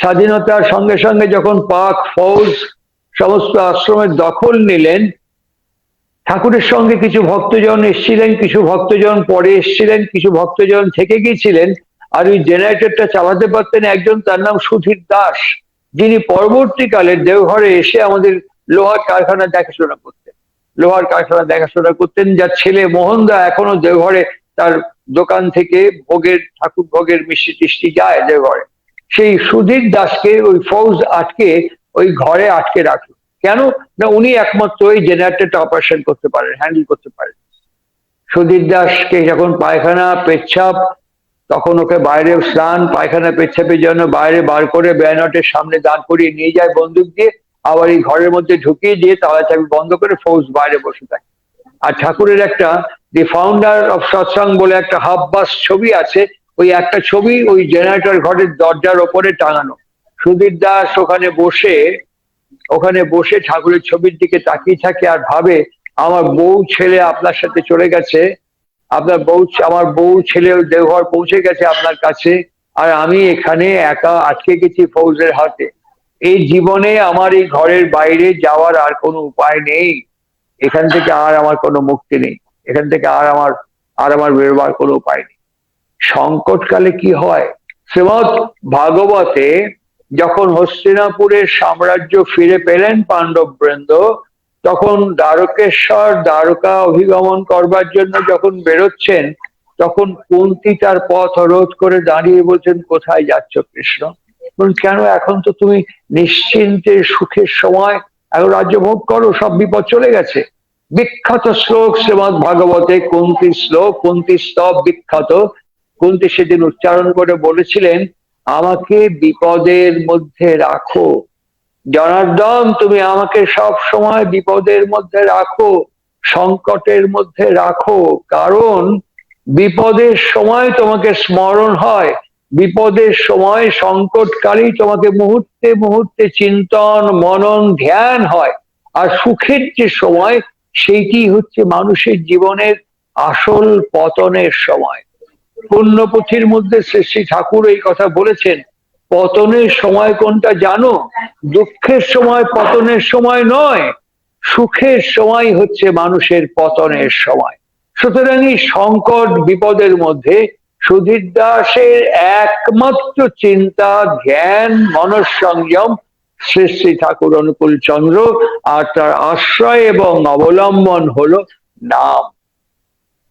স্বাধীনতার সঙ্গে সঙ্গে যখন পাক ফৌজ সমস্ত আশ্রমের দখল নিলেন, ঠাকুরের সঙ্গে কিছু ভক্তজন এসেছিলেন, কিছু ভক্তজন পরে এসেছিলেন, কিছু ভক্তজন থেকে গিয়েছিলেন, আর ওই জেনারেটরটা চালাতে পারতেন একজন তার নাম সুধীর দাস, যিনি পরবর্তীকালে দেওঘরে এসে আমাদের লোহার কারখানা দেখাশোনা করতেন। লোহার কারখানা দেখাশোনা করতেন যার ছেলে মোহনদা এখনও দেওঘরে তার দোকান থেকে ভোগের, ঠাকুর ভোগের মিষ্টি টিষ্টি যায় দেওঘরে। সেই সুধীর দাসকে, ওই ফৌজ আটকে, ওই ঘরে আটকে রাখল। কেন? না, উনি একমাত্র ওই জেনারেটরটা অপারেশন করতে পারেন হ্যান্ডেল করতে পারেন। সুধীর দাসকে যখন পায়খানা, পেচ্ছাপ, তখন ওকে বাইরে স্নান, পায়খানা, পেচ্ছাপের জন্য বাইরে বার করে ব্যানটের সামনে দাঁড় করিয়ে নিয়ে যায় বন্দুক দিয়ে, আবার এই ঘরের মধ্যে ঢুকিয়ে দিয়ে তালা চাবি বন্ধ করে ফৌজ বাইরে বসে থাকে। আর ঠাকুরের একটা দি ফাউন্ডার অফ সৎসং বলে একটা হাফ বাস ছবি আছে ওই একটা ছবি ওই জেনারেটর ঘরের দরজার ওপরে টাঙানো। সুধীর দাস ওখানে বসে ওখানে বসে ঠাকুরের ছবির দিকে তাকিয়ে থাকে আর ভাবে, আমার বউ ছেলে আপনার সাথে চলে গেছে, আপনার বউ আমার বউ ছেলে দেওঘর পৌঁছে গেছে আপনার কাছে, আর আমি এখানে একা আটকে গেছি ফৌজের হাতে। এই জীবনে আমার এই ঘরের বাইরে যাওয়ার আর কোনো উপায় নেই। এখান থেকে আর আমার কোনো মুক্তি নেই। এখান থেকে আর আমার আর আমার বেরোবার কোনো উপায় নেই। সংকটকালে কি হয়? শ্রীমৎ ভাগবতে যখন হস্তিনাপুরের সাম্রাজ্য ফিরে পেলেন পাণ্ডব বৃন্দ তখন দ্বারকেশ্বর দ্বারকা অভিগমন করবার জন্য যখন বেরোচ্ছেন, তখন কুন্তি তার পথ রোধ করে দাঁড়িয়ে বলছেন, কোথায় যাচ্ছ কৃষ্ণ? কেন? এখন তো তুমি নিশ্চিন্তে সুখের সময়, এখন রাজ্য ভোগ করো, সব বিপদ চলে গেছে। বিখ্যাত শ্লোক শ্রীমদ ভাগবতে কুন্তি শ্লোক কুন্তি স্তব বিখ্যাত। কুন্তি সেদিন উচ্চারণ করে বলেছিলেন, আমাকে বিপদের মধ্যে রাখো। জনার্দন তুমি আমাকে সব সময় বিপদের মধ্যে রাখো, সংকটের মধ্যে রাখো। কারণ বিপদের সময় তোমাকে স্মরণ হয়, বিপদের সময় সংকটকালেই তোমাকে মুহূর্তে মুহূর্তে চিন্তন, মনন, ধ্যান হয়। আর সুখের যে সময়, সেইটি হচ্ছে মানুষের জীবনের আসল পতনের সময়। পুণ্যপুথির মধ্যে শ্রী ঠাকুর এই কথা বলেছেন, পতনের সময় কোনটা জানো? দুঃখের সময় পতনের সময় নয়, সুখের সময় হচ্ছে মানুষের পতনের সময়। সুতরাং এই সংকট বিপদের মধ্যে সুধীর দাসের একমাত্র চিন্তা, জ্ঞান, মনঃসংযম শ্রী শ্রী ঠাকুর অনুকূল চন্দ্র আর তার আশ্রয় এবং অবলম্বন হলো নাম।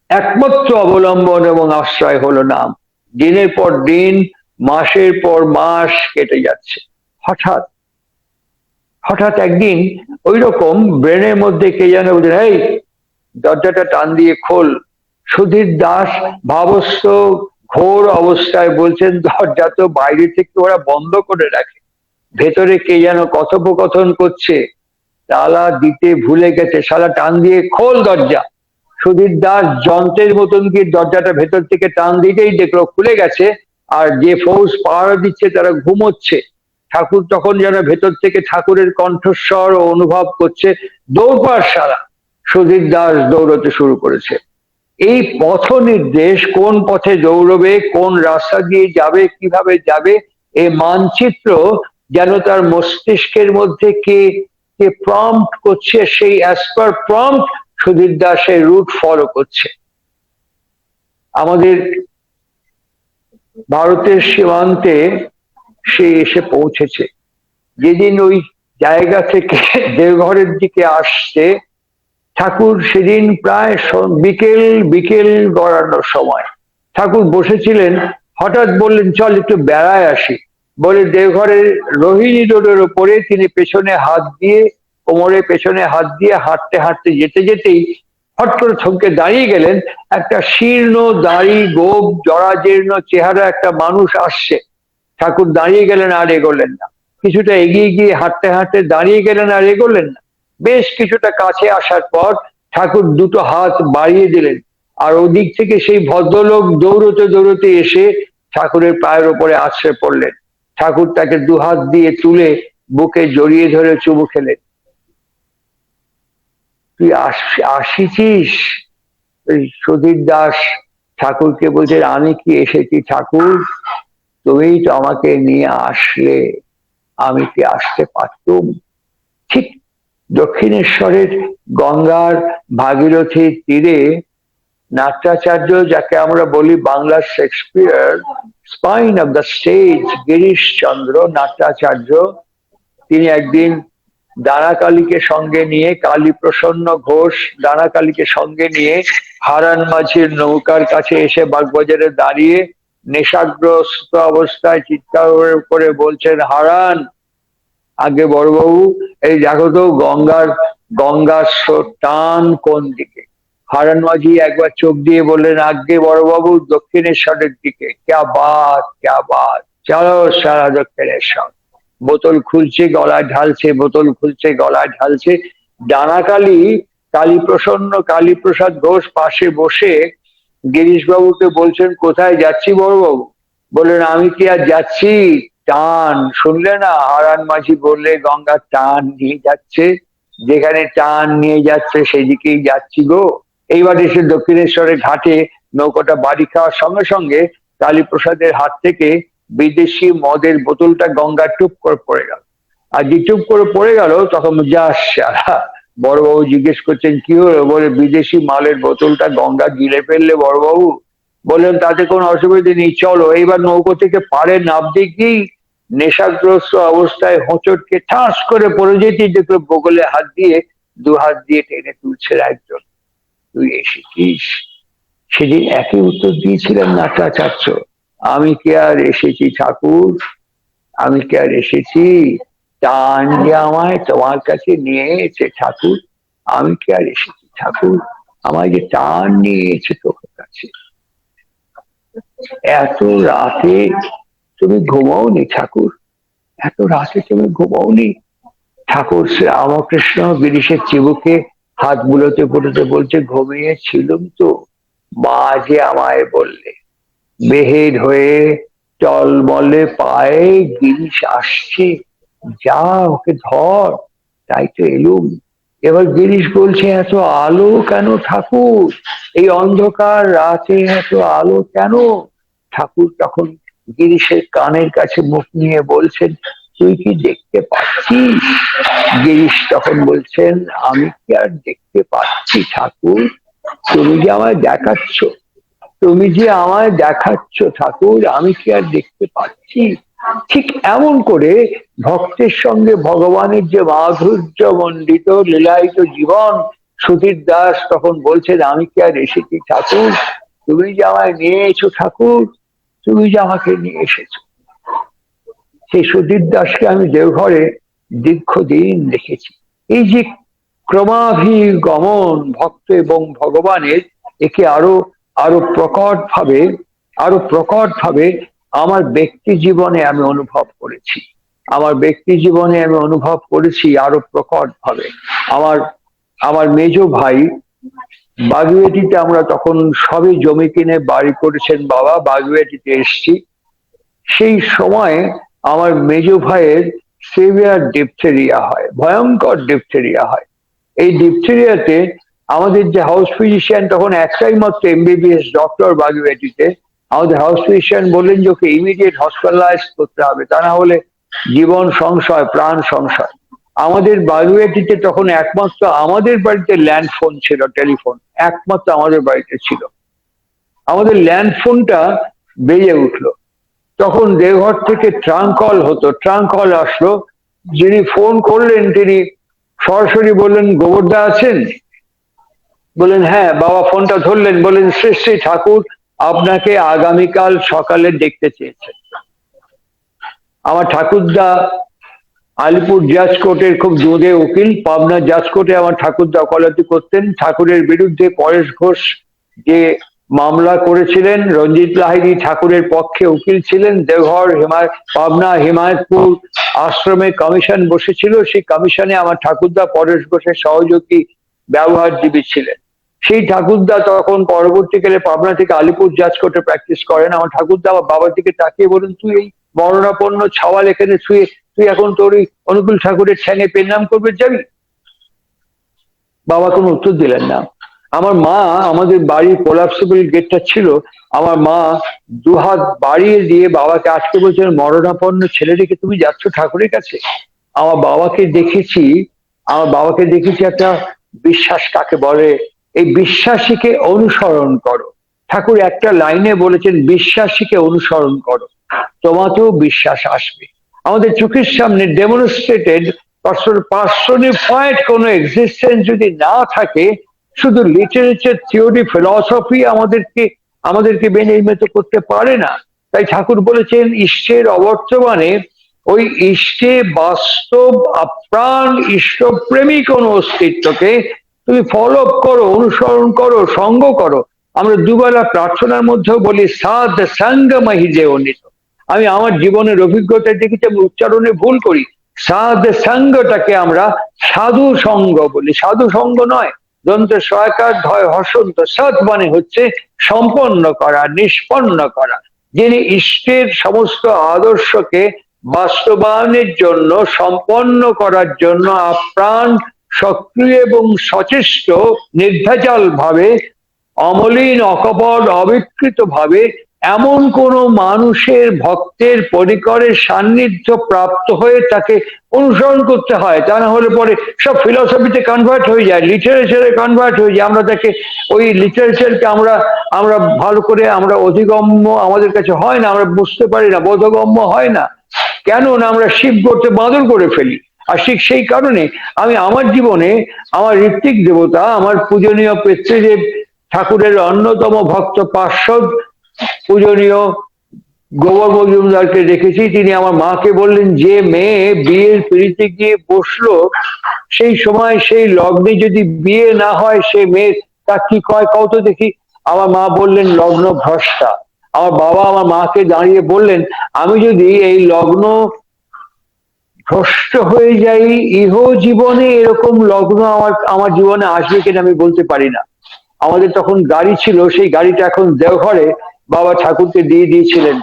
একমাত্র অবলম্বন এবং আশ্রয় হলো নাম। দিনের পর দিন, মাসের পর মাস কেটে যাচ্ছে। হঠাৎ হঠাৎ একদিন ওই রকম ব্রেনের মধ্যে কে যেন বলছেন এই দরজাটা টান দিয়ে খোল। সুধীর দাস ভাবস্থ ঘোর অবস্থায় বলছেন, দরজা তো বাইরে থেকে ওরা বন্ধ করে রাখে। ভেতরে কে যেন কথোপকথন করছে। তালা দিতে ভুলে গেছে। সালা টান দিয়ে খোল দরজা। সুধীর দাস যন্ত্রের মতন কি দরজাটা ভেতর থেকে টান দিতেই দেখল খুলে গেছে, আর যে ফৌজ পাহারা দিচ্ছে তারা ঘুমোচ্ছে। ঠাকুর তখন যেন ভেতর থেকে ঠাকুরের কণ্ঠস্বর ও অনুভব করছে, দৌড়বার সারা। সুধীর দাস দৌড়তে শুরু করেছে। এই পথ নির্দেশ, কোন পথে দৌড়বে, কোন রাস্তা দিয়ে যাবে, কীভাবে যাবে এই মানচিত্র যেন তার মস্তিষ্কের মধ্যে কে কে প্রম্পট করছে, সেই অ্যাজ পার প্রম্পট সুধীর দাসের রুট ফলো করছে। আমাদের ভারতের সীমান্তে সে এসে পৌঁছেছে। যেদিন ওই জায়গা থেকে দেওঘরের দিকে আসছে, ঠাকুর সেদিন প্রায় বিকেল বিকেল গড়ানোর সময় ঠাকুর বসেছিলেন, হঠাৎ বললেন, চল একটু বেড়ায় আসি। বলে দেওঘরের রোহিণী রোডের ওপরে তিনি পেছনে হাত দিয়ে কোমরে পেছনে হাত দিয়ে হাঁটতে হাঁটতে যেতে যেতেই হট করে থমকে দাঁড়িয়ে গেলেন একটা শীর্ণ, দাড়ি, গোপ, জরাজীর্ণ চেহারা একটা মানুষ আসছে। ঠাকুর দাঁড়িয়ে গেলেন, আর এগোলেন না। কিছুটা এগিয়ে গিয়ে হাঁটতে হাঁটতে দাঁড়িয়ে গেলেন, আর এগোলেন না। বেশ কিছুটা কাছে আসার পর ঠাকুর দুটো হাত বাড়িয়ে দিলেন। আর ওদিক থেকে সেই ভদ্রলোক দৌড়তে দৌড়তে এসে ঠাকুরের পায়ের ওপরে আছড়ে পড়লেন। ঠাকুর তাকে দুহাত দিয়ে তুলে বুকে জড়িয়ে ধরে চুমু খেলেন। তুই আসিছিস? ওই সুধীর দাস ঠাকুরকে বলছে, আমি কি এসেছি ঠাকুর? তুমি তো আমাকে নিয়ে আসলে, আমি কি আসতে পারতুম? ঠিক দক্ষিণেশ্বরের গঙ্গার ভাগীরথীর তীরে নাট্যাচার্য, যাকে আমরা বলি বাংলার Shakespeare, spine of the stage, Girish Chandra নাট্যাচার্য, তিনি একদিন দানাকালীকে সঙ্গে নিয়ে কালী প্রসন্ন ঘোষ দানাকালীকে সঙ্গে নিয়ে হারান মাঝির নৌকার কাছে এসে বাগবাজারে দাঁড়িয়ে নেশাগ্রস্ত অবস্থায় চিৎকার করে বলছেন, হারান, আগে বড়বাবু, এই দেখো তো গঙ্গার গঙ্গার স্রোত টান কোন দিকে? হারান মাঝি একবার চোখ দিয়ে বললেন, আগে বড়বাবু দক্ষিণেশ্বরের দিকে, ক্যা বাত ক্যা বাত, চলো সারা দক্ষিণেশ্বর। বোতল খুলছে, গলায় ঢালছে, বোতল খুলছে, গলায় ঢালছে। ডানাকালী কালী প্রসন্ন কালীপ্রসাদ ঘোষ পাশে বসে গিরিশ বাবুকে বলছেন, কোথায় যাচ্ছি বড়বাবু? বললেন, আমি কি আর যাচ্ছি? টান। শুনলে না? হারান মাঝি বললে, গঙ্গা টান নিয়ে যাচ্ছে। যেখানে টান নিয়ে যাচ্ছে, সেদিকেই যাচ্ছি গো। এইবার এসে দক্ষিণেশ্বরের ঘাটে নৌকাটা বাড়ি খাওয়ার সঙ্গে সঙ্গে কালীপ্রসাদের হাত থেকে বিদেশি মদের বোতলটা গঙ্গা টুপ করে পড়ে গেল। আর যে টুপ করে পড়ে গেল, তখন যা সারা বড়বাবু জিজ্ঞেস করছেন, কি হলো? বলে, বিদেশি মালের বোতলটা গঙ্গা গিলে ফেললে বড়বাবু? বললেন, তাতে কোনো অসুবিধা নেই, চলো। এইবার নৌকো থেকে পারে নামতে কি নেশাগ্রস্ত অবস্থায় হোঁচটকে ঠাস করে পড়ে যেতে দেখল, বগলে হাত দিয়ে, দু হাত দিয়ে টেনে তুলছে একজন। তুই এসেছিস? সেদিন একই উত্তর দিয়েছিলেন নাট্যাচার্য। আমি কি আর এসেছি ঠাকুর? আমি কি আর এসেছি? টান যে আমায় তোমার কাছে নিয়ে এসে ঠাকুর, আমি কি আর এসেছি ঠাকুর? আমায় যে টান নিয়ে তোমার কাছে। এত রাতে তুমি ঘুমাওনি ঠাকুর? এত রাতে তুমি ঘুমাওনি? ঠাকুর রামকৃষ্ণ গিরিশের চিবুকে হাত বুলোতে ফুটোতে বলছে, ঘুমিয়েছিলুম তো? মা যে আমায় বললে বেহেড হয়ে টলমলে পায়ে গিরিশ আসছে, যা ওকে ধর, তাই তো এলুম। এবার গিরিশ বলছে, এত আলো কেন ঠাকুর? এই অন্ধকার রাতে এত আলো কেন? ঠাকুর তখন গিরিশের কানের কাছে মুখ নিয়ে বলছেন, তুই কি দেখতে পাচ্ছিস? গিরিশ তখন বলছেন, আমি কি আর দেখতে পাচ্ছি ঠাকুর? তুমি যে আমায় দেখাচ্ছ তুমি যে আমায় দেখাচ্ছ ঠাকুর, আমি কি আর দেখতে পাচ্ছি? ঠিক এমন করে ভক্তের সঙ্গে ভগবানের যে মাধুর্য মণ্ডিত, লীলায়িত জীবন, সুধীর দাস তখন বলছেন, আমি কি আর এসেছি ঠাকুর? তুমি যে আমায় নিয়ে এসো ঠাকুর, তুমি যে আমাকে নিয়ে এসেছ। সেই সুধীর দাসকে আমি দেওঘরে দীর্ঘদিন দেখেছি। এই যে ক্রমাভিগমন ভক্ত এবং ভগবানের, একে আরও আরও প্রকট ভাবে আরও প্রকট ভাবে আমার ব্যক্তি জীবনে আমি অনুভব করেছি। আমার ব্যক্তি জীবনে আমি অনুভব করেছি আরও প্রকট ভাবে আমার আমার মেজ ভাই বাগুয়েটিতে আমরা তখন সবই জমি কিনে বাড়ি করেছেন বাবা বাগুয়েটিতে এসছি। সেই সময় আমার মেজ ভাইয়ের সেভিয়ার ডিপথেরিয়া হয়, ভয়ঙ্কর ডিপথেরিয়া হয়। এই ডিপথেরিয়াতে আমাদের যে হাউস ফিজিশিয়ান তখন একটাই মাত্র এমবিবিএস ডক্টর বাগুয়েটিতে আমাদের হাউস ফিজিশিয়ান বললেন যে ওকে ইমিডিয়েট হসপিটালাইজ করতে হবে, তা না হলে জীবন সংশয়, প্রাণ সংশয়। আমাদের বাগুয়েটিতে তখন একমাত্র আমাদের বাড়িতে ল্যান্ড ফোন ছিল টেলিফোন একমাত্র আমাদের বাড়িতে ছিল। আমাদের ল্যান্ড ফোনটা বেজে উঠল। তখন দেওঘর থেকে ট্রাঙ্ক কল হতো ট্রাঙ্ক কল আসলো। যিনি ফোন করলেন তিনি সরাসরি বললেন, গোবরদা আছেন? বললেন হ্যাঁ বাবা ফোনটা ধরলেন। বললেন শ্রী শ্রী ঠাকুর আপনাকে আগামীকাল সকালে দেখতে চেয়েছেন আমার ঠাকুরদা আলিপুর জাজ কোর্টের খুব দুধে উকিল। পাবনা জাজ কোর্টে আমার ঠাকুরদা ওকালতি করতেন। ঠাকুরের বিরুদ্ধে পরেশ ঘোষ যে মামলা করেছিলেন, রঞ্জিত লাহিড়ী ঠাকুরের পক্ষে উকিল ছিলেন। দেওঘর হিমায় পাবনা, হিমায়তপুর আশ্রমে কমিশন বসেছিল। সেই কমিশনে আমার ঠাকুরদা পরেশ ঘোষের সহযোগী, ব্যবহারজীবী ছিলেন। সেই ঠাকুরদা তখন পরবর্তীকালে পাবনা থেকে আলিপুর জাজ কোর্টে প্র্যাকটিস করেন। আমার ঠাকুরদা আমার বাবার দিকে তাকিয়ে বলেন তুই এই মরণাপন্ন ছাওয়াল এখানে শুয়ে, তুই এখন তোর ওই অনুকূল ঠাকুরের ঠ্যাঙে পেনাম করবে, যাবি? বাবা কোনো উত্তর দিলেন না। আমার মা, আমাদের বাড়ির কোলাপসিবল গেটটা ছিল, আমার মা দুহাত বাড়িয়ে দিয়ে বাবাকে আজকে বলছেন মরণাপন্ন ছেলেটিকে তুমি যাচ্ছ ঠাকুরের কাছে? আমার বাবাকে দেখেছি, আমার বাবাকে দেখেছি একটা বিশ্বাস কাকে বলে? এই বিশ্বাসীকে অনুসরণ করো। ঠাকুর একটা লাইনে বলেছেন, বিশ্বাসীকে অনুসরণ করো। তোমাকেও বিশ্বাস আসবে। আমাদের চোখের সামনে ডেমনস্ট্রেটেড এক্সিস্টেন্স যদি না থাকে, শুধু লিটারেচার থিওরি ফিলসফি আমাদেরকে আমাদেরকে বেনির্মিত করতে পারে না। তাই ঠাকুর বলেছেন ঈশ্বরের অবর্তমানে ওই ইষ্টে বাস্তব আপ্রাণ ঈশ্বরপ্রেমী কোন অস্তিত্বকে তুমি ফলো করো, অনুসরণ করো, সঙ্গ করো। আমরা দুবেলা প্রার্থনার মধ্যেও বলি সাদ সঙ্গ মহিজে অনিত আমি আমার জীবনের অভিজ্ঞতা দেখেছি, আমি উচ্চারণে ভুল করি। সাদ সঙ্গটাকে আমরা সাধু সঙ্গ বলি। সাধু সঙ্গ নয়, দন্ত সহায়কার ধয় হসন্ত। সৎ মানে হচ্ছে সম্পন্ন করা, নিষ্পন্ন করা। যিনি ইষ্টের সমস্ত আদর্শকে বাস্তবায়নের জন্য, সম্পন্ন করার জন্য আপ্রাণ সক্রিয় এবং সচেষ্ট নির্ভেজাল ভাবে, অমলিন, অকপট অবিকৃত ভাবে এমন কোন মানুষের ভক্তের পরিকরের সান্নিধ্য প্রাপ্ত হয়ে তাকে অনুসরণ করতে হয়। তা না হলে পরে সব ফিলসফিতে কনভার্ট হয়ে যায় লিটারেচারে কনভার্ট হয়ে যায়। আমরা তাকে ওই লিটারেচারকে আমরা আমরা ভালো করে, আমরা অধিগম্য আমাদের কাছে হয় না, আমরা বুঝতে পারি না, বোধগম্য হয় না। কেন না আমরা শিব করতে বাদল করে ফেলি। আর ঠিক সেই কারণে আমি আমার জীবনে আমার ঋত্বিক দেবতা, আমার পূজনীয় পেত্রীদেব ঠাকুরের অন্যতম ভক্ত পার্শ্বদ পূজনীয় গোবর মজুমদারকে দেখেছি। তিনি আমার মাকে বললেন, যে মেয়ে বিয়ের পিড়িতে গিয়ে বসল, সেই সময় সেই লগ্নে যদি বিয়ে না হয়, সে মেয়ে তা কি কয় কত দেখি। আমার মা বললেন লগ্ন ভ্রষ্টা আমার বাবা আমার মাকে দাঁড়িয়ে বললেন, আমি যদি এই লগ্ন ভ্রষ্ট হয়ে যাই, ইহ জীবনে এরকম লগ্ন আমার আমার জীবনে আসবে কিনা আমি বলতে পারি না। আমাদের তখন গাড়ি ছিল, সেই গাড়িটা এখন দেওঘরে বাবা ঠাকুরকে দিয়ে দিয়েছিলেন।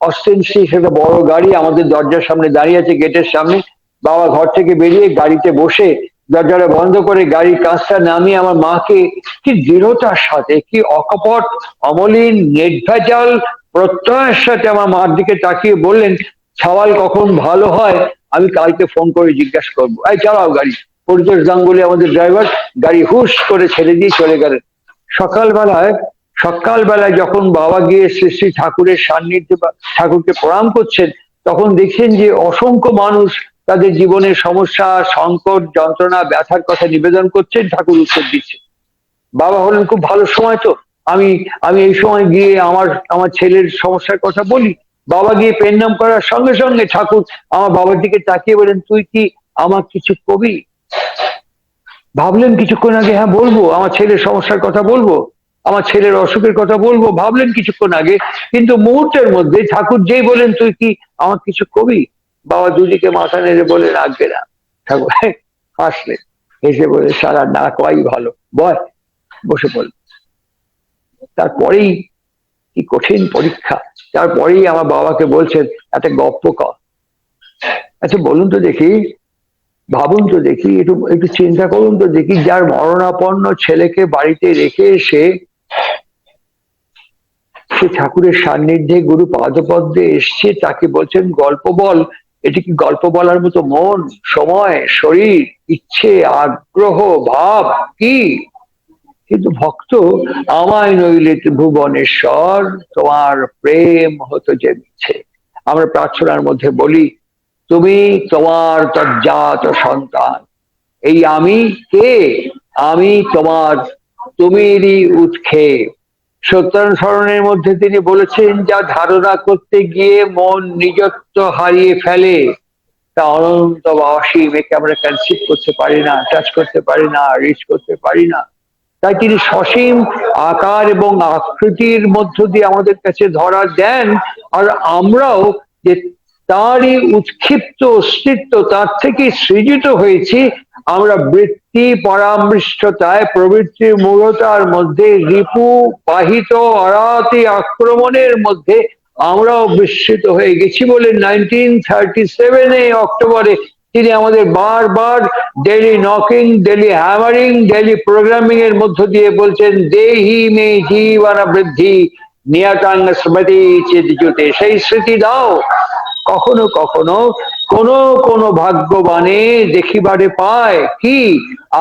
অস্টেন্সি সেটা বড় গাড়ি, আমাদের দরজার সামনে দাঁড়িয়ে আছে গেটের সামনে। বাবা ঘর থেকে বেরিয়ে গাড়িতে বসে দরজাটা বন্ধ করে গাড়ির কাঁচটা নামিয়ে আমার মাকে, কি দৃঢ়তার সাথে, কি অকপট, অমলিন, নির্ভেজাল প্রত্যয়ের সাথে আমার মার দিকে তাকিয়ে বললেন সওয়াল কখন ভালো হয়, আমি কালকে ফোন করে জিজ্ঞাসা করব। এই, চালাও গাড়ি। পরিতোষ গাঙ্গুলি আমাদের ড্রাইভার গাড়ি হুশ করে ছেড়ে দিয়ে চলে গেলেন। সকালবেলায় সকালবেলায় যখন বাবা গিয়ে শ্রী শ্রী ঠাকুরের সান্নিধ্যে ঠাকুরকে প্রণাম করছেন, তখন দেখছেন যে অসংখ্য মানুষ তাদের জীবনের সমস্যা, সংকট, যন্ত্রণা, ব্যথার কথা নিবেদন করছেন, ঠাকুর উত্তর দিচ্ছেন। বাবা হলেন খুব ভালো সময় তো। আমি আমি এই সময় গিয়ে আমার আমার ছেলের সমস্যার কথা বলি বাবা গিয়ে পেন নাম করার সঙ্গে সঙ্গে ঠাকুর আমার বাবার দিকে তাকিয়ে বলেন, তুই কি আমার কিছু কবি? ভাবলেন কিছুক্ষণ আগে হ্যাঁ বলব, আমার ছেলের সমস্যার কথা বলব, আমার ছেলের অসুখের কথা বলব। ভাবলেন কিছুক্ষণ আগে, কিন্তু মুহূর্তের মধ্যে ঠাকুর যেই বলেন, তুই কি আমার কিছু কবি? বাবা দুদিকে মাথা নেড়ে বলে রাখবে না। ঠাকুর হাসলে হেসে বলে সারা না কয়াই ভালো বয় বসে পড়ল তারপরেই কি কঠিন পরীক্ষা তারপরেই আমার বাবাকে বলছেন একটা গপ্প ক আচ্ছা বলুন তো দেখি, ভাবুন তো দেখি, একটু একটু চিন্তা করুন তো দেখি, যার মরণাপন্ন ছেলেকে বাড়িতে রেখে এসে, সে ঠাকুরের সান্নিধ্যে গুরু পাদপদ্মে এসছে, তাকে বলছেন, গল্প বল। এটি কি গল্প বলার মতো মন, সময়, শরীর, ইচ্ছে, আগ্রহ, ভাব, কি? কিন্তু ভক্ত আমায় নইলে ভুবনেশ্বর, তোমার প্রেম হতো যে মিছে। আমরা প্রার্থনার মধ্যে বলি, তুমি তোমার তজ্জাত সন্তান। এই আমি কে? আমি তোমার তুমিরই উৎক্ষেপ। সত্যানুসরণের মধ্যে তিনি বলেছেন, যা ধারণা করতে গিয়ে মন নিজত্ব হারিয়ে ফেলে, তা অনন্ত বা অসীম একে আমরা কনসিভ করতে পারি না টাচ করতে পারি না রিচ করতে পারি না। তাই তিনি সসীম আকার এবং আকৃতির মধ্য দিয়ে আমাদের কাছে ধরা দেন আর আমরাও যে তারই উৎক্ষিপ্ত অস্তিত্ব তার থেকে সৃজিত হয়েছি, আমরা বৃত্তি পরামৃষ্টতায় প্রবৃত্তির মূলতার মধ্যে রিপু বাহিত অরাতি আক্রমণের মধ্যে আমরাও বিস্মিত হয়ে গেছি বলে নাইনটিন থার্টি সেভেনে অক্টোবরে তিনি আমাদের বারবার daily knocking daily hammering daily programming এর মধ্য দিয়ে বলছেন, দেহি মে জীবন বৃদ্ধি নিয়াতাঙ্গ স্মৃতি সেই স্মৃতি দাও। কখনো কখনো কোন কোন ভাগ্যবানে দেখিবারে পায় কি?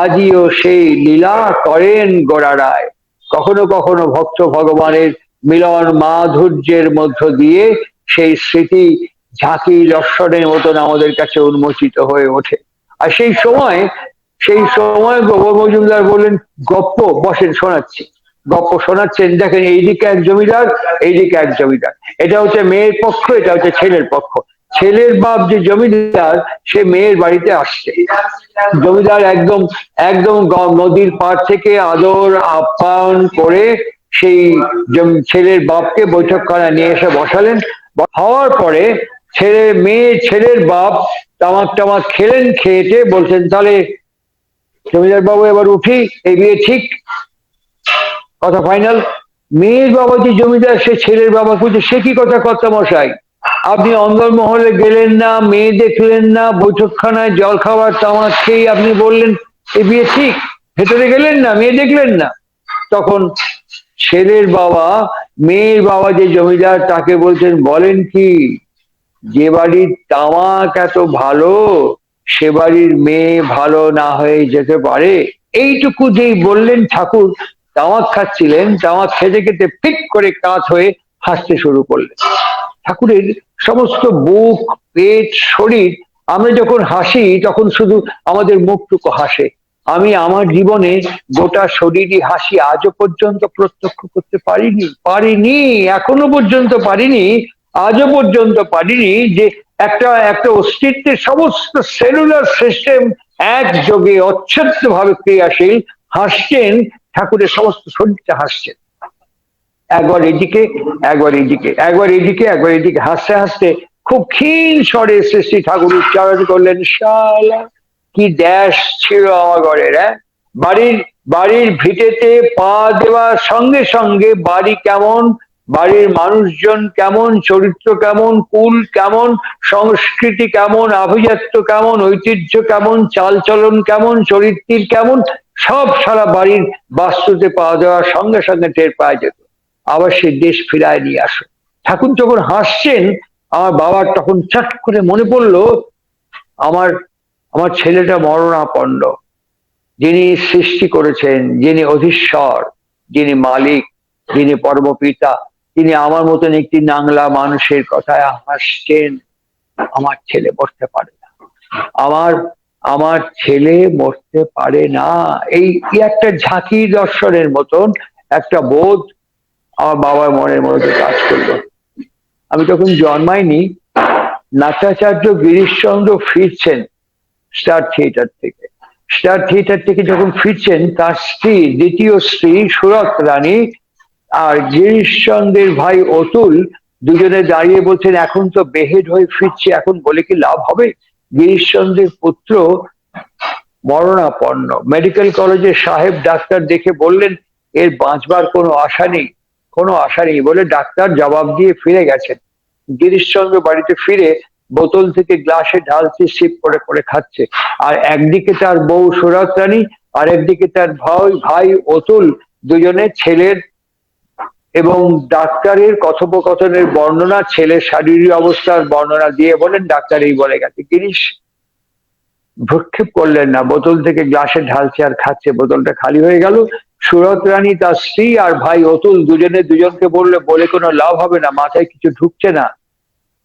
আজিও সেই লীলা করেন গোড়ারায় কখনো কখনো ভক্ত ভগবানের মিলন মাধুর্যের মধ্য দিয়ে সেই স্মৃতি ঝাঁকি দর্শনের মতন আমাদের কাছে উন্মোচিত হয়ে ওঠে। আর সেই সময় সেই সময় গোবর মজুমদার বললেন, গপ্প, বসেন, শোনাচ্ছি। গপ্প শোনাচ্ছেন, দেখেন এইদিকে এক জমিদার, এইদিকে এক জমিদার। এটা হচ্ছে মেয়ের পক্ষ, এটা হচ্ছে ছেলের পক্ষ। ছেলের বাপ যে জমিদার, সে মেয়ের বাড়িতে আসছে। জমিদার একদম একদম নদীর পাড় থেকে আদর, আপ্যায়ন করে সেই ছেলের বাপকে বৈঠকখানায় নিয়ে এসে বসালেন। হওয়ার পরে ছেলে মেয়ে, ছেলের বাপ তামাক টামাক খেলেন খেয়েছে বলছেন, তাহলে জমিদার বাবু এবার উঠি, এই বিয়ে ঠিক? কথা ফাইনাল মেয়ের বাবা যে জমিদার, সে ছেলের বাবা বলছে সে কি কথা কর্তা মশাই? আপনি অন্দরমহলে গেলেন না, মেয়ে দেখলেন না, বৈঠকখানায় জল খাবার, তামাক খেয়ে আপনি বললেন, এ বিয়ে ঠিক? ভেতরে গেলেন না, মেয়ে দেখলেন না? তখন ছেলের বাবা, মেয়ের বাবা যে জমিদার, তাকে বলছেন, বলেন কি? যে বাড়ির তামাক এত ভালো, সে বাড়ির মেয়ে ভালো না হয়ে যেতে পারে? এইটুকু যেই বললেন ঠাকুর, তামাক খাচ্ছিলেন, তামাক খেতে খেতে ফিট করে কাত হয়ে হাসতে শুরু করলেন। ঠাকুরের সমস্ত বুক, পেট, শরীর, আমরা যখন হাসি, তখন শুধু আমাদের মুখটুকু হাসে। আমি আমার জীবনে গোটা শরীরই হাসি আজও পর্যন্ত প্রত্যক্ষ করতে পারিনি পারিনি, এখনও পর্যন্ত পারিনি। আজও পর্যন্ত পারিনি যে একটা একটা অস্তিত্বের সমস্ত সেলুলার সিস্টেম একযোগে অচ্ছেদ্য ভাবে ক্রিয়াশীল হাসছেন, ঠাকুরের সমস্ত শরীরটা হাসছেন একবার এদিকে একবার এদিকে একবার এদিকে একবার এদিকে, হাসতে হাসতে খুব ক্ষীণ স্বরে শ্রী শ্রী ঠাকুর উচ্চারণ করলেন, শালা, কি ড্যাশ ছিল আমার ঘরের হ্যাঁ? বাড়ির বাড়ির ভিটেতে পা দেওয়ার সঙ্গে সঙ্গে বাড়ি কেমন বাড়ির মানুষজন কেমন, চরিত্র কেমন, কুল কেমন, সংস্কৃতি কেমন, আভিজাত্য কেমন, ঐতিহ্য কেমন, চালচলন কেমন, চরিত্রের কেমন, সব সারা বাড়ির বাস্তুতে পা দেওয়ার সঙ্গে সঙ্গে টের পাওয়া যেত। আবার সে দেশ ফিরায় নিয়ে আসো। ঠাকুর যখন হাসছেন, আমার বাবার তখন চট করে মনে পড়ল, আমার আমার ছেলেটা মরণাপন্ন। যিনি সৃষ্টি করেছেন, যিনি অধীশ্বর, যিনি মালিক, যিনি পরমপিতা তিনি আমার মতন একটি নাংলা মানুষের কথায় হাসছেন, আমার ছেলে মরতে পারে না। আমার আমার ছেলে মরতে পারে না। এই একটা ঝাঁকি দর্শনের মতন একটা বোধ আমার বাবার মনের মধ্যে কাজ করল। আমি তখন জন্মাইনি নাচাচার্য গিরিশচন্দ্র ফিরছেন স্টার থিয়েটার থেকে। স্টার থিয়েটার থেকে যখন ফিরছেন, তার স্ত্রী, দ্বিতীয় স্ত্রী সুরত রানী আর গিরিশচন্দ্রের ভাই অতুল দুজনে দাঁড়িয়ে বলছেন, এখন তো বেহেড হয়ে ফিরছি, এখন বলে কি লাভ হবে? গিরিশচন্দ্রের পুত্র মরণাপন্ন। মেডিকেল কলেজের সাহেব ডাক্তার দেখে বললেন, এর বাঁচবার কোনো আশা নেই, কোনো আশা নেই বলে ডাক্তার জবাব দিয়ে ফিরে গেছেন। গিরিশচন্দ্র বাড়িতে ফিরে বোতল থেকে গ্লাসে ঢালছে, সিপ করে করে খাচ্ছে। আর একদিকে তার বউ সুরত রানী আর একদিকে তার ভাই ভাই অতুল, দুজনে ছেলের এবং ডাক্তারের কথোপকথনের বর্ণনা, ছেলের শারীরিক অবস্থার বর্ণনা দিয়ে বলেন, ডাক্তার এই বলে গেছে, গিরিশ, ভ্রক্ষেপ করলেন না, বোতল থেকে গ্লাসে ঢালছে আর খাচ্ছে, বোতলটা খালি হয়ে গেল। সুরত রানী তার স্ত্রী আর ভাই অতুল দুজনে দুজনকে বললে, বলে কোনো লাভ হবে না, মাথায় কিছু ঢুকছে না।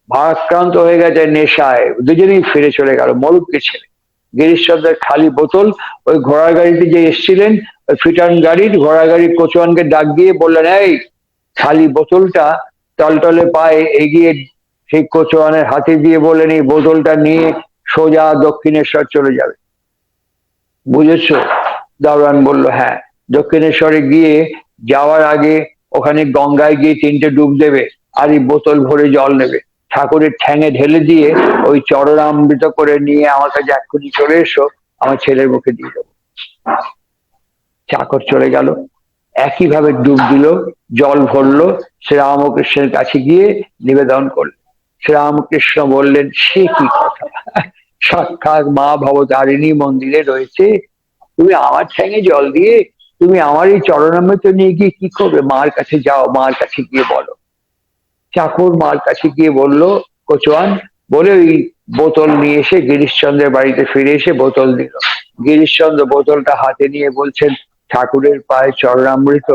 ভারাক্রান্ত হয়ে গেছে নেশায়, দুজনেই ফিরে চলে গেল, মরুককে ছেড়ে। গিরিশচন্দ্রের খালি বোতল, ওই ঘোড়ার গাড়িতে যে এসছিলেন, ওই ফিটান গাড়ির ঘোড়া গাড়ির কোচওয়ানকে ডাক দিয়ে বললেন, এই খালি বোতলটা টলটলে পায়ে এগিয়ে সেই কোচওয়ানের হাতে দিয়ে বললেন এই বোতলটা নিয়ে সোজা দক্ষিণেশ্বর চলে যাবে। বুঝেছ? দাওরান বলল হ্যাঁ। দক্ষিণেশ্বরে গিয়ে যাওয়ার আগে ওখানে গঙ্গায় গিয়ে তিনটে ডুব দেবে আর এই বোতল ভরে জল নেবে। ঠাকুরের ঠ্যাঙে ঢেলে দিয়ে ওই চরণামৃত করে নিয়ে আমার কাছে এক্ষুনি চলে এসো, আমার ছেলের মুখে দিয়ে দেবো। চাকর চলে গেল। একইভাবে ডুব দিল। জল ভরলো, শ্রীরামকৃষ্ণের কাছে গিয়ে নিবেদন করলেন শ্রীরামকৃষ্ণ বললেন, সে কি কথা? সাক্ষাৎ মা ভবতারিণী মন্দিরে রয়েছে। তুমি আমার ঠ্যাঙে জল দিয়ে, তুমি আমার এই চরণামৃত নিয়ে গিয়ে কি করবে? মার কাছে যাও, মার কাছে গিয়ে বলো। চাকর মার কাছে গিয়ে বলল, কোচোয়ান, বলে ওই বোতল নিয়ে এসে গিরিশচন্দ্রের বাড়িতে ফিরে এসে বোতল দিল। গিরিশচন্দ্র বোতলটা হাতে নিয়ে বলছেন, ঠাকুরের পায়ে চরণামৃত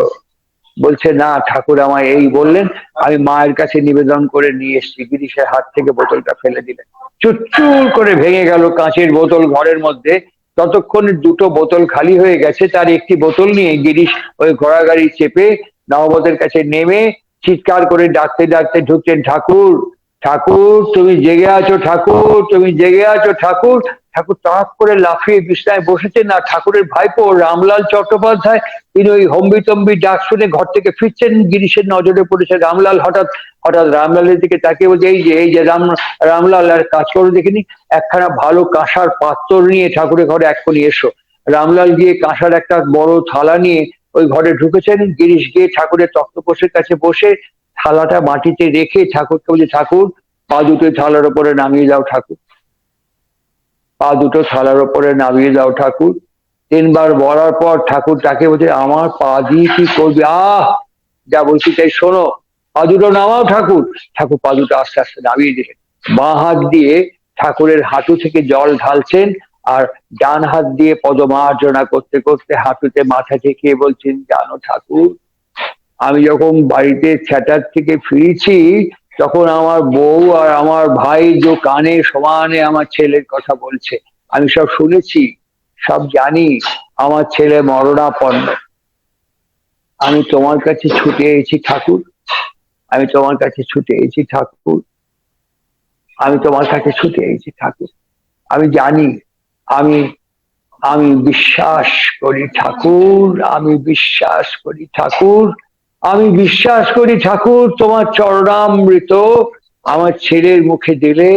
বলছে, না, ঠাকুর আমায় এই বললেন, আমি মায়ের কাছে নিবেদন করে নিয়ে এসছি। গিরিশের হাত থেকে বোতলটা ফেলে দিলেন। চুরচুর করে ভেঙে গেল কাঁচের বোতল ঘরের মধ্যে। ততক্ষণ দুটো বোতল খালি হয়ে গেছে, তার একটি বোতল নিয়ে গিরিশ ওই ঘোড়া গাড়ি চেপে নববতের কাছে নেমে চিৎকার করে ডাকতে ডাকতে ঢুকছেন ঠাকুর। ঠাকুর, তুমি জেগে আছো ঠাকুর, তুমি জেগে আছো ঠাকুর। ঠাকুর তাক করে লাফিয়ে বিছনায় বসেছেন আর ঠাকুরের ভাইপো রামলাল চট্টোপাধ্যায়, তিনি ওই হম্বি তম্বি ডাক শুনে ঘর থেকে ফিরছেন, গিরিশের নজরে পড়েছে রামলাল। হঠাৎ হঠাৎ রামলালের দিকে তাকিয়ে বলছে, এই যে এই যে রাম, রামলাল, আর কাজ করে দেখিনি। একখানা ভালো কাঁসার পাত্র নিয়ে ঠাকুরের ঘরে এক্ষুনি এসো। রামলাল গিয়ে কাঁসার একটা বড় থালা নিয়ে ওই ঘরে ঢুকেছেন। গিরিশ গিয়ে ঠাকুরের তক্তপোষের কাছে বসে থালাটা মাটিতে রেখে ঠাকুরকে বলছে, ঠাকুর, পা দুটো থালার উপরে নামিয়ে দাও ঠাকুর। পা দুটো থালার উপরে নামিয়ে দাও ঠাকুর। তিনবার বলার পর ঠাকুর তাকে বলছে, আমার পা দিয়ে কি করবি? আহ, যা বলছি তাই শোনো। পা দুটো নামাও ঠাকুর। ঠাকুর পা দুটো আস্তে আস্তে নামিয়ে দিলেন। বাঁ হাত দিয়ে ঠাকুরের হাঁটু থেকে জল ঢালছেন আর ডান হাত দিয়ে পদমার্জনা করতে করতে হাঁটুতে মাথা ঠেকিয়ে বলছেন, জানো ঠাকুর আমি যখন বাড়িতে ছ্যাটার থেকে ফিরেছি, তখন আমার বউ আর আমার ভাই যে কানে সমানে আমার ছেলের কথা বলছে। আমি সব শুনেছি, সব জানি, আমার ছেলে মরণাপন্ন। আমি তোমার কাছে ছুটে এসেছি ঠাকুর। আমি তোমার কাছে ছুটে এসেছি ঠাকুর। আমি তোমার কাছে ছুটে এসেছি ঠাকুর। আমি জানি, আমি আমি বিশ্বাস করি ঠাকুর, আমি বিশ্বাস করি ঠাকুর। আমি বিশ্বাস করি, ঠাকুর, তোমার চরণামৃত আমার ছেলের মুখে দিলে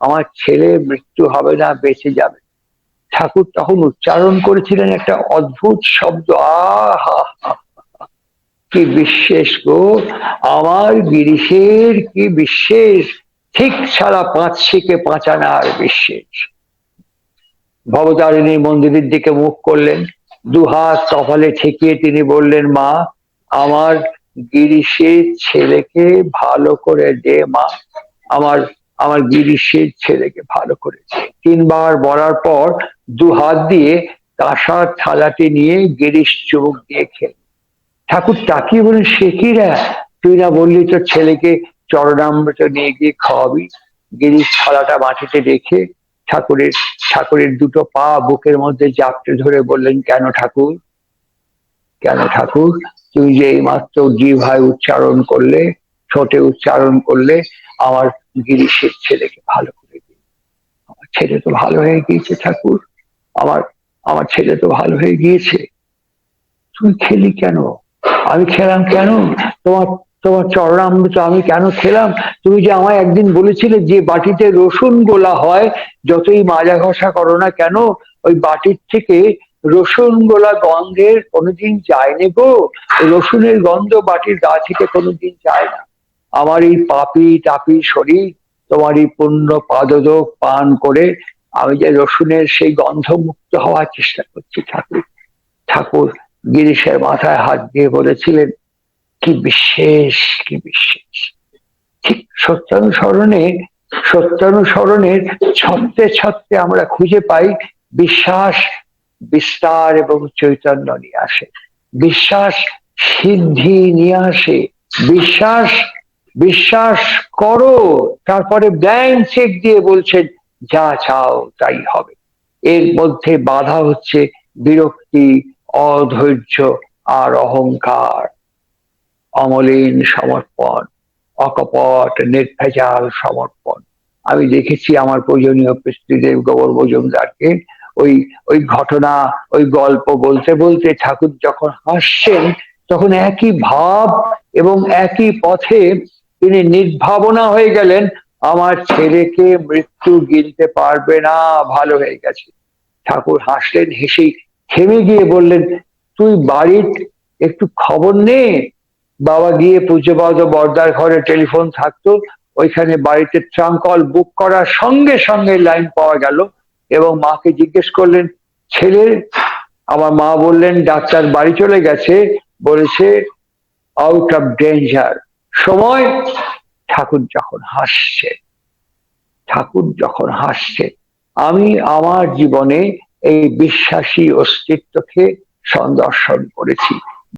আমার ছেলে মৃত্যু হবে না, বেঁচে যাবে। ঠাকুর তখন উচ্চারণ করেছিলেন একটা অদ্ভুত শব্দ, আহা, কি বিশেষ গো, আমার গিরিশের কি বিশেষ? ঠিক ছাড়া পাঁচ শিখে পাঁচানার বিশেষ। ভবতারিণী মন্দিরের দিকে মুখ করলেন, দুহাত কপালে ঠেকিয়ে তিনি বললেন, মা আমার গিরিশের ছেলেকে ভালো করে দে, মা। আমার আমার গিরিশের ছেলেকে ভালো করে তিনবার বলার পর দু হাত দিয়ে কাঁসার থালাটি নিয়ে গিরিশ চুমুক দিয়ে খেল। ঠাকুর তাকিয়ে বলেন সে কি রে? তুই না বললি তোর ছেলেকে চরণামৃত নিয়ে গিয়ে খাওয়াবি? গিরিশ থালাটা মাটিতে রেখে ঠাকুরের ঠাকুরের দুটো পা বুকের মধ্যে জাপটে ধরে বললেন, কেন ঠাকুর? কেন ঠাকুর? তুমি যে এই মাত্র জিভায় উচ্চারণ করলে, ঠোঁটে উচ্চারণ করলে, আমার গিরিশের ছেলেকে ভালো করে দিই আমার ছেলে তো ভালো হয়ে গিয়েছে ঠাকুর। আমার আমার ছেলে তো ভালো হয়ে গিয়েছে। তুমি খেলি কেন? আমি খেলাম কেন? তোমার তোমার চরণামৃত আমি কেন খেলাম? তুমি যে আমায় একদিন বলেছিলে যে বাটিতে রসুন গোলা হয়, যতই মাজা ঘষা করো না কেন, ওই বাটির থেকে রসুন গোলা গন্ধের কোনোদিন যায়নি গো। রসুনের গন্ধ বাটির গা থেকে কোনোদিন যায় না। আমার এই পাপি টাপি শরীর, তোমার এই পূর্ণ পাদদোক পান করে আমি যে রসুনের সেই গন্ধ মুক্ত হওয়ার চেষ্টা করছি ঠাকুর। ঠাকুর গিরিশের মাথায় হাত দিয়ে বলেছিলেন, কি বিশেষ কি বিশেষ। ঠিক সত্যানুসরণে, সত্যানুসরণের ছত্রে ছত্রে আমরা খুঁজে পাই, বিশ্বাস বিস্তার এবং চৈতন্য নিয়ে আসে। বিশ্বাস সিদ্ধি নিয়ে আসে। বিশ্বাস বিশ্বাস করো, তারপরে ব্ল্যাঙ্ক চেক দিয়ে বলছেন, যা চাও তাই হবে। এর মধ্যে বাধা হচ্ছে বিরক্তি, অধৈর্য আর অহংকার। অমলিন সমর্পণ, অকপট, নির্ভেজাল সমর্পণ। আমি দেখেছি আমার প্রয়োজনীয় পৃথিবীদেব গোবর মজুমদারকে ওই ওই ঘটনা, ওই গল্প বলতে বলতে ঠাকুর যখন হাসছেন, তখন একই ভাব এবং একই পথে তিনি নির্ভাবনা হয়ে গেলেন, আমার ছেলেকে মৃত্যু গিলতে পারবে না, ভালো হয়ে গেছে। ঠাকুর হাসলেন, হেসেই থেমে গিয়ে বললেন, তুই বাড়ির একটু খবর নে। বাবা গিয়ে পূজ্যপাদ বর্দার ঘরে টেলিফোন থাকতো, ওইখানে বাড়িতে ট্রাঙ্কল বুক করার সঙ্গে সঙ্গে লাইন পাওয়া গেল। এবং মাকে জিজ্ঞেস করলেন, ছেলে, আমার মা বললেন, ডাক্তার বাড়ি চলে গেছে, বলেছে আউট অফ ডেঞ্জার সময়, ঠাকুর যখন হাসছে, ঠাকুর যখন হাসছে, আমি আমার জীবনে এই বিশ্বাসী অস্তিত্বকে সন্দর্শন করেছি।